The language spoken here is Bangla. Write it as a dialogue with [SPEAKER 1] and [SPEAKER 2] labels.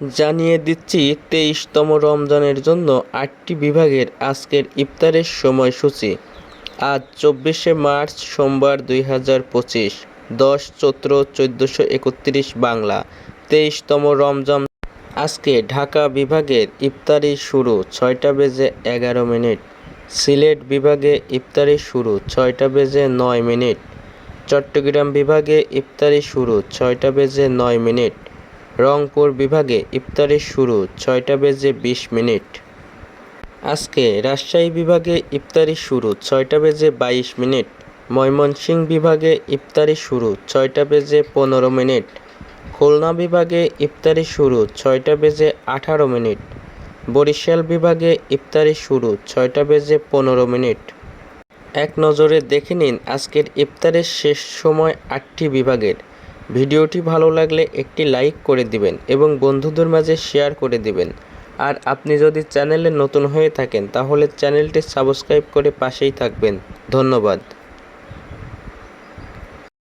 [SPEAKER 1] জানিয়ে দিচ্ছি, তেইশতম রমজানের জন্য আটটি বিভাগের আজকের ইফতারের সময়সূচি। আজ চব্বিশে মার্চ সোমবার দুই হাজার পঁচিশ, দশ চৈত্র চোদ্দোশো একত্রিশ বাংলা। তেইশতম রমজান আজকে ঢাকা বিভাগের ইফতারি শুরু ছয়টা বেজে এগারো মিনিট, সিলেট বিভাগে ইফতারি শুরু ছয়টা বেজে নয় মিনিট, চট্টগ্রাম বিভাগে ইফতারি শুরু ছয়টা বেজে নয় মিনিট রংপুর বিভাগে ইফতারি শুরু, ছয়টা বেজে বিশ মিনিট। আজকে রাজশাহী বিভাগে ইফতারি শুরু, ছয়টা বেজে বাইশ মিনিট। ময়মনসিংহ বিভাগে ইফতারি শুরু, ছয়টা বেজে পনেরো মিনিট। খুলনা বিভাগে ইফতারি শুরু, ছয়টা বেজে আঠারো মিনিট। বরিশাল বিভাগে ইফতারি শুরু, ছয়টা বেজে পনেরো মিনিট। এক নজরে দেখে নিন আজকের ইফতারের শেষ সময় আটটি বিভাগের। ভিডিওটি ভালো লাগলে একটি লাইক করে দিবেন এবং বন্ধুদের মাঝে শেয়ার করে দিবেন। আর আপনি যদি চ্যানেলে নতুন হয়ে থাকেন, তাহলে চ্যানেলটি সাবস্ক্রাইব করে পাশেই থাকবেন। ধন্যবাদ।